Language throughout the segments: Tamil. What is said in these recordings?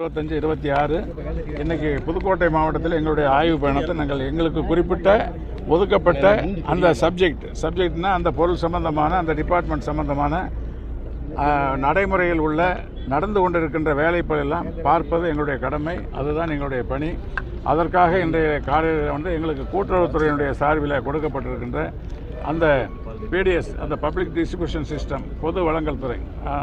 இருபத்தஞ்சு இருபத்தி ஆறு இன்னைக்கு புதுக்கோட்டை மாவட்டத்தில் எங்களுடைய ஆய்வு பயணத்தை நாங்கள் எங்களுக்கு குறிப்பிட்ட ஒதுக்கப்பட்ட அந்த சப்ஜெக்ட் சப்ஜெக்ட்னா அந்த பொருள் சம்பந்தமான அந்த டிபார்ட்மெண்ட் சம்பந்தமான நடைமுறையில் உள்ள நடந்து கொண்டிருக்கின்ற வேலைப்பெல்லாம் பார்ப்பது எங்களுடைய கடமை. அதுதான் எங்களுடைய பணி. அதற்காக இன்றைய காலையில் வந்து எங்களுக்கு கூட்டுறவுத்துறையினுடைய சார்பில் கொடுக்கப்பட்டிருக்கின்ற அந்த பிடிஎஸ் அந்த பப்ளிக் டிஸ்ட்ரிபியூஷன் சிஸ்டம் பொது வழங்கல் துறை.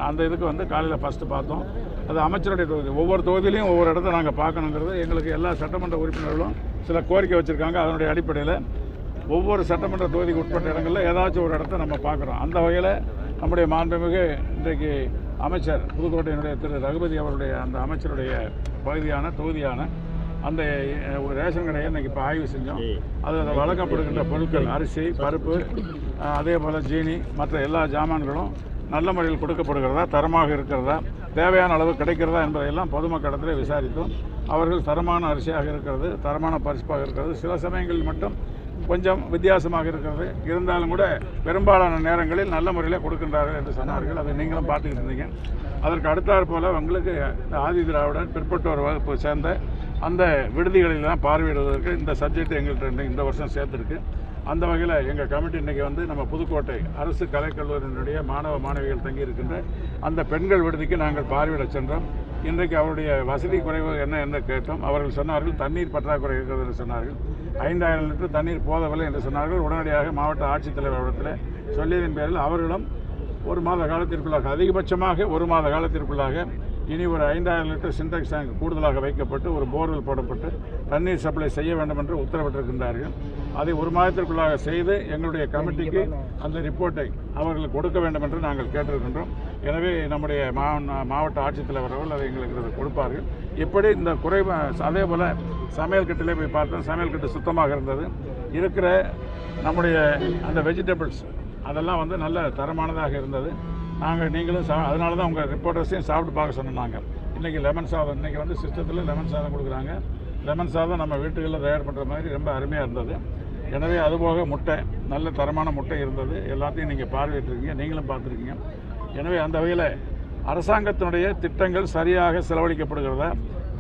அந்த இதுக்கு வந்து காலையில் ஃபஸ்ட்டு பார்த்தோம். அது அமைச்சருடைய தொகுதி. ஒவ்வொரு தொகுதியிலையும் ஒவ்வொரு இடத்த நாங்கள் பார்க்கணுங்கிறது எங்களுக்கு எல்லா சட்டமன்ற உறுப்பினர்களும் சில கோரிக்கை வச்சுருக்காங்க. அதனுடைய அடிப்படையில் ஒவ்வொரு சட்டமன்ற தொகுதிக்கு உட்பட்ட இடங்களில் ஏதாச்சும் ஒரு இடத்த நம்ம பார்க்குறோம். அந்த வகையில் நம்முடைய மாண்புமிகு இன்றைக்கு அமைச்சர் புதுக்கோட்டையினுடைய திரு ரகுபதி அவருடைய அந்த அமைச்சருடைய பகுதியான தொகுதியான அந்த ஒரு ரேஷன் கடையை இன்றைக்கி இப்போ ஆய்வு செஞ்சோம். அது அதில் வழங்கப்படுகின்ற பொருட்கள் அரிசி பருப்பு அதே போல் ஜீனி மற்ற எல்லா ஜாமான்களும் நல்ல முறையில் கொடுக்கப்படுகிறதா தரமாக இருக்கிறதா தேவையான அளவு கிடைக்கிறதா என்பதையெல்லாம் பொதுமக்களிடத்தில் விசாரித்தோம். அவர்கள் தரமான அரிசியாக இருக்கிறது தரமான பரிசுப்பாக இருக்கிறது. சில சமயங்களில் மட்டும் கொஞ்சம் வித்தியாசமாக இருக்கிறது. இருந்தாலும் கூட பெரும்பாலான நேரங்களில் நல்ல முறையில் கொடுக்கின்றார்கள் என்று சொன்னார்கள். அதை நீங்களும் பார்த்துக்கிட்டு இருந்தீங்க. அதற்கு அடுத்தாற் போல் உங்களுக்கு இந்த ஆதி திராவிடர் பிற்பட்டோர் வகுப்பு சேர்ந்த அந்த விடுதிகளில் தான் பார்வையிடுவதற்கு இந்த சப்ஜெக்ட் எங்கள்கிட்ட இந்த வருஷம் சேர்த்துருக்கு. அந்த வகையில் எங்கள் கமிட்டி இன்றைக்கி வந்து நம்ம புதுக்கோட்டை அரசு கலைக்கல்லூரியினுடைய மாணவ மாணவிகள் தங்கி இருக்கின்ற அந்த பெண்கள் விடுதிக்கு நாங்கள் பார்வையிட சென்றோம். இன்றைக்கு அவருடைய வசதி குறைவு என்ன என்று கேட்டோம். அவர்கள் சொன்னார்கள் தண்ணீர் பற்றாக்குறை இருக்கிறது என்று சொன்னார்கள். ஐந்தாயிரம் லிட்டர் தண்ணீர் போதவில்லை என்று சொன்னார்கள். உடனடியாக மாவட்ட ஆட்சித்தலைவரிடத்தில் சொல்லியதன் பேரில் அவர்களும் ஒரு மாத காலத்திற்குள்ளாக அதிகபட்சமாக ஒரு மாத காலத்திற்குள்ளாக இனி ஒரு ஐந்தாயிரம் லிட்டர் சின்டெக்ஸ் டேங்க் கூடுதலாக வைக்கப்பட்டு ஒரு போர்வெல் போடப்பட்டு தண்ணீர் சப்ளை செய்ய வேண்டும் என்று உத்தரவிட்டிருக்கின்றார்கள். அதை ஒரு மாதத்திற்குள்ளாக செய்து எங்களுடைய கமிட்டிக்கு அந்த ரிப்போர்ட்டை அவர்களுக்கு கொடுக்க வேண்டும் என்று நாங்கள் கேட்டிருக்கின்றோம். எனவே நம்முடைய மா- மாவட்ட ஆட்சித்தலைவர் அவர்கள் அதை எங்களுக்கு கொடுப்பார்கள். இப்படி இந்த குறை அதே போல் சமையல் கட்டிலே போய் பார்த்தோம். சமையல் கட்டு சுத்தமாக இருந்தது. இருக்கிற நம்முடைய அந்த வெஜிடபிள்ஸ் அதெல்லாம் வந்து நல்ல தரமானதாக இருந்தது. நாங்கள் நீங்களும் சா அதனால தான் உங்கள் ரிப்போர்ட்டர்ஸையும் சாப்பிட்டு பார்க்க சொன்னோம் நாங்கள் இன்றைக்கி லெமன் சாதம் இன்றைக்கி வந்து சிஸ்டத்தில் லெமன் சாதம் கொடுக்குறாங்க. லெமன் சாதம் நம்ம வீட்டுகளில் தயார் பண்ணுற மாதிரி ரொம்ப அருமையாக இருந்தது. எனவே அதுபோக முட்டை நல்ல தரமான முட்டை இருந்தது. எல்லாத்தையும் நீங்கள் பார்வையிட்டிருக்கீங்க நீங்களும் பார்த்துருக்கீங்க. எனவே அந்த வகையில் அரசாங்கத்தினுடைய திட்டங்கள் சரியாக செலவழிக்கப்படுகிறதா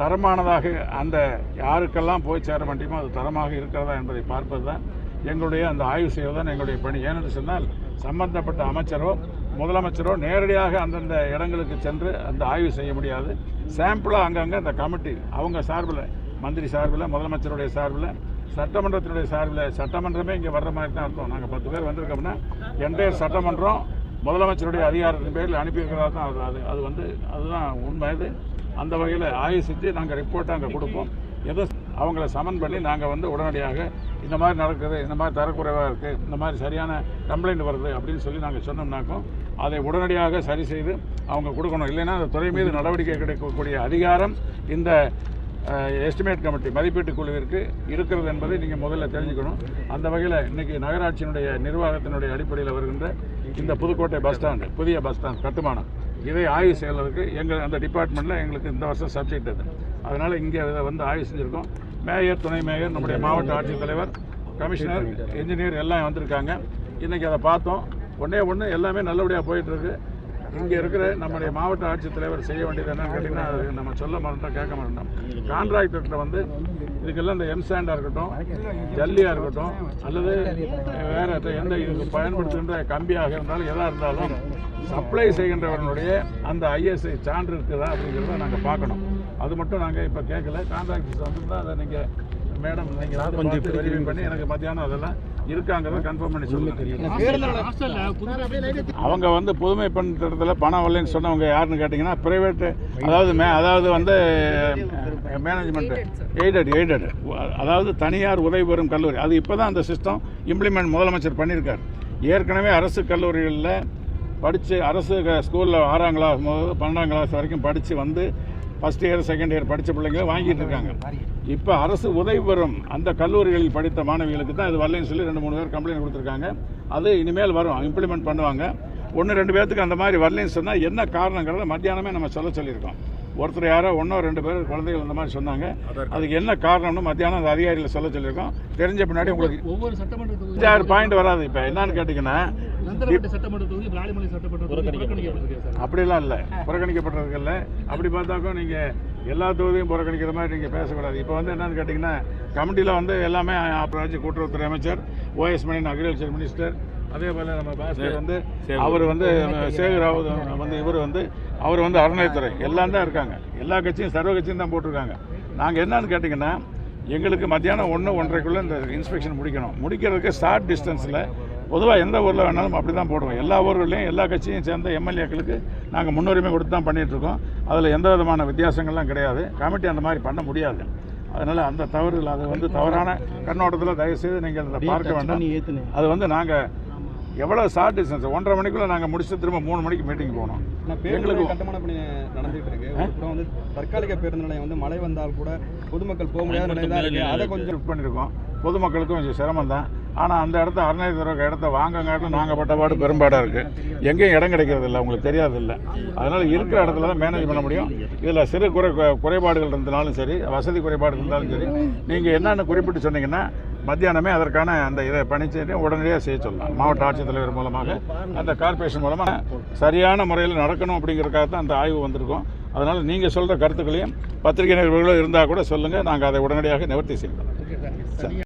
தரமானதாக அந்த யாருக்கெல்லாம் போய் சேர வேண்டியமோ அது தரமாக இருக்கிறதா என்பதை பார்ப்பது தான் எங்களுடைய அந்த ஆய்வு செய்வது தான் எங்களுடைய பணி. ஏனென்று சொன்னால் சம்பந்தப்பட்ட அமைச்சரோ முதலமைச்சரோ நேரடியாக அந்தந்த இடங்களுக்கு சென்று அந்த ஆய்வு செய்ய முடியாது. சாம்பிளாக அங்கங்கே அந்த கமிட்டி அவங்க சார்பில் மந்திரி சார்பில் முதலமைச்சருடைய சார்பில் சட்டமன்றத்தினுடைய சார்பில் சட்டமன்றமே இங்கே வர்ற மாதிரி தான் அர்த்தம். நாங்கள் பத்து பேர் வந்திருக்கோம்னா என்டையர் சட்டமன்றம் முதலமைச்சருடைய அதிகாரத்தின் பேரில் அனுப்பியிருக்கிறதா தான் அது. அது அது வந்து அதுதான் உண்மை. இது அந்த வகையில் ஆய்வு செஞ்சு நாங்கள் ரிப்போர்ட்டை அங்கே கொடுப்போம். எதோ அவங்கள சமன் பண்ணி நாங்கள் வந்து உடனடியாக இந்த மாதிரி நடக்குது இந்த மாதிரி தரக்குறைவாக இருக்குது இந்த மாதிரி சரியான கம்ப்ளைண்ட் வருது அப்படின்னு சொல்லி நாங்கள் சொன்னோம்னாக்கும் அதை உடனடியாக சரி செய்து அவங்க கொடுக்கணும். இல்லைன்னா அந்த துறை மீது நடவடிக்கை கிடைக்கக்கூடிய அதிகாரம் இந்த எஸ்டிமேட் கமிட்டி மதிப்பீட்டு குழுவிற்கு இருக்கிறது என்பதை நீங்கள் முதல்ல தெரிஞ்சுக்கணும். அந்த வகையில் இன்றைக்கி நகராட்சியினுடைய நிர்வாகத்தினுடைய அடிப்படையில் வருகின்ற இந்த புதுக்கோட்டை பஸ் ஸ்டாண்டு புதிய பஸ் ஸ்டாண்ட் கட்டுமானம் இதை ஆய்வு செய்வதற்கு எங்கள் அந்த டிபார்ட்மெண்ட்டில் எங்களுக்கு இந்த வருஷம் சப்ஜெக்ட் அது. அதனால் இங்கே இதை வந்து ஆய்வு செஞ்சுருக்கோம். மேயர் துணை மேயர் நம்முடைய மாவட்ட ஆட்சித்தலைவர் கமிஷனர் இன்ஜினியர் எல்லாம் வந்திருக்காங்க. இன்றைக்கி அதை பார்த்தோம். ஒன்றே ஒன்று எல்லாமே நல்லபடியாக போயிட்டுருக்கு. இங்கே இருக்கிற நம்முடைய மாவட்ட ஆட்சித்தலைவர் செய்ய வேண்டியது என்னன்னு கேட்டிங்கன்னா அது நம்ம சொல்ல மாட்டோம் கேட்க மாட்டோம் கான்ட்ராக்டர்கிட்ட வந்து இதுக்கெல்லாம் இந்த எம்சாண்டாக இருக்கட்டும் ஜல்லியாக இருக்கட்டும் அல்லது வேறு எந்த இதுக்கு பயன்படுத்துகின்ற கம்பியாக இருந்தாலும் எதாக இருந்தாலும் சப்ளை செய்கின்றவர்களுடைய அந்த ஐஎஸ்ஐ சான்று இருக்குதா அப்படிங்கிறத நாங்கள் பார்க்கணும். அது மட்டும் நாங்கள் இப்போ கேட்கல கான்ட்ராக்டர்ஸ் வந்து அதை நீங்கள் மேடம் நீங்கள் கொஞ்சம் வெரிஃபை பண்ணி எனக்கு மத்தியானம் அதெல்லாம் இருக்காங்கிறத கன்ஃபார்ம் பண்ணி சொல்லுங்க. அவங்க வந்து புதுமை பெண் திட்டத்தில் பணம் வரலைன்னு சொன்னவங்க யாருன்னு கேட்டிங்கன்னா பிரைவேட் அதாவது மே அதாவது வந்து மேனேஜ்மெண்ட் எய்டட் எய்டட் அதாவது தனியார் உதவி பெறும் கல்லூரி. அது இப்போ தான் அந்த சிஸ்டம் இம்ப்ளிமெண்ட் முதலமைச்சர் பண்ணியிருக்கார். ஏற்கனவே அரசு கல்லூரிகளில் படித்து அரசு ஸ்கூலில் ஆறாம் கிளாஸ் முதல் பன்னெண்டாம் கிளாஸ் வரைக்கும் படித்து வந்து ஃபஸ்ட் இயர் செகண்ட் இயர் படித்த பிள்ளைங்க வாங்கிட்டு இருக்காங்க. இப்போ அரசு உதவி பெறும் அந்த கல்லூரிகளில் படித்த மாணவிகளுக்கு தான் இது வரலைன்னு சொல்லி ரெண்டு மூணு பேர் கம்ப்ளைண்ட் கொடுத்துருக்காங்க. அது இனிமேல் வரும் இம்ப்ளிமெண்ட் பண்ணுவாங்க. ஒன்று ரெண்டு பேர்த்துக்கு அந்த மாதிரி வரலைன்னு சொன்னால் என்ன காரணங்கிறத மத்தியானமே நம்ம சொல்ல சொல்லியிருக்கோம். ஒருத்தர் யாரோ ஒன்றோ ரெண்டு பேர் குழந்தைகள் இந்த மாதிரி சொன்னாங்க. அதுக்கு என்ன காரணம்னு மத்தியானம் அந்த அதிகாரிகளை சொல்ல சொல்லியிருக்கோம். தெரிஞ்ச பின்னாடி உங்களுக்கு ஒவ்வொரு சட்டமன்ற தொகுதி அஞ்சாறு பாயிண்ட் வராது இப்போ. என்னன்னு கேட்டிங்கன்னா சட்டமன்ற தொகுதி சட்டமன்ற தொகுதி புறக்கணிக்கப்பட்டிருக்கு அப்படிலாம் இல்லை. அப்படி பார்த்தாக்கா நீங்கள் எல்லா தொகுதியும் புறக்கணிக்கிற மாதிரி நீங்கள் பேசக்கூடாது. இப்போ வந்து என்னன்னு கேட்டிங்கன்னா கமிட்டியில் வந்து எல்லாமே ராஜ்ய கூட்டுறவுத்துறை அமைச்சர் ஓஎஸ் மணியன் அக்ரிகல்ச்சர் மினிஸ்டர் அதே போல் நம்ம பாஸ்கர் வந்து அவர் வந்து சேகர் வந்து இவர் வந்து அவர் வந்து அறநிலைத்துறை எல்லாம் தான் இருக்காங்க. எல்லா கட்சியும் சர்வ கட்சியும் தான் போட்டிருக்காங்க. நாங்கள் என்னன்னு கேட்டிங்கன்னா எங்களுக்கு மத்தியானம் ஒன்று ஒன்றரைக்குள்ளே இந்த இன்ஸ்பெக்ஷன் முடிக்கணும். முடிக்கிறதுக்கு ஷார்ட் டிஸ்டன்ஸில் பொதுவாக எந்த ஊரில் வேணாலும் அப்படி தான் போடுவோம். எல்லா ஊர்கள்லையும் எல்லா கட்சியும் சேர்ந்த எம்எல்ஏக்களுக்கு நாங்கள் முன்னுரிமை கொடுத்து தான் பண்ணிட்டு இருக்கோம். அதில் எந்த விதமான வித்தியாசங்கள்லாம் கிடையாது. கமிட்டி அந்த மாதிரி பண்ண முடியாது. அதனால் அந்த தவறுகள் அது வந்து தவறான கண்ணோட்டத்தில் தயவுசெய்து நீங்கள் அதை பார்க்க வேண்டாம். அது வந்து நாங்கள் எவ்வளோ ஷார்ட் டிஸ்டன்ஸ் ஒன்றரை மணிக்குள்ளே நாங்கள் முடிச்சு திரும்ப மூணு மணிக்கு மீட்டிங் போனோம் எங்களுக்கு- கட்டுமான பணி நடந்துட்டு இருக்கு. ஒரு புறம் வந்து தற்காலிக பேருந்து நிலையம் வந்து மழை வந்தால் கூட பொதுமக்கள் போக முடியாத நிலை தான் இருக்கு. அதை கொஞ்சம் பண்ணியிருக்கோம் பொதுமக்களுக்கும் கொஞ்சம் சிரமம் தான் ஆனால் அந்த இடத்த அறநிலையத்துறை இடத்த வாங்கங்காட்டும் நாங்கள் பட்டபாடு பெரும்பாடாக இருக்குது எங்கேயும் இடம் கிடைக்கிறது இல்லை உங்களுக்கு தெரியாது இல்லை அதனால் இருக்கிற இடத்துல தான் மேனேஜ் பண்ண முடியும். இதில் சிறு குறை குறைபாடுகள் இருந்தாலும் சரி வசதி குறைபாடு இருந்தாலும் சரி நீங்கள் என்னென்னு குறிப்பிட்டு சொன்னீங்கன்னா மத்தியானமே அதற்கான அந்த இதை பணி உடனடியாக செய்ய சொல்லலாம். மாவட்ட ஆட்சித்தலைவர் மூலமாக அந்த கார்ப்பரேஷன் மூலமாக சரியான முறையில் நடக்கணும் அப்படிங்கிறதுக்காக தான் அந்த ஆய்வு வந்திருக்கோம். அதனால் நீங்கள் சொல்கிற கருத்துக்களையும் பத்திரிகை நிருபர்களும் இருந்தால் கூட சொல்லுங்கள் நாங்கள் அதை உடனடியாக நிவர்த்தி செய்யலாம் சரி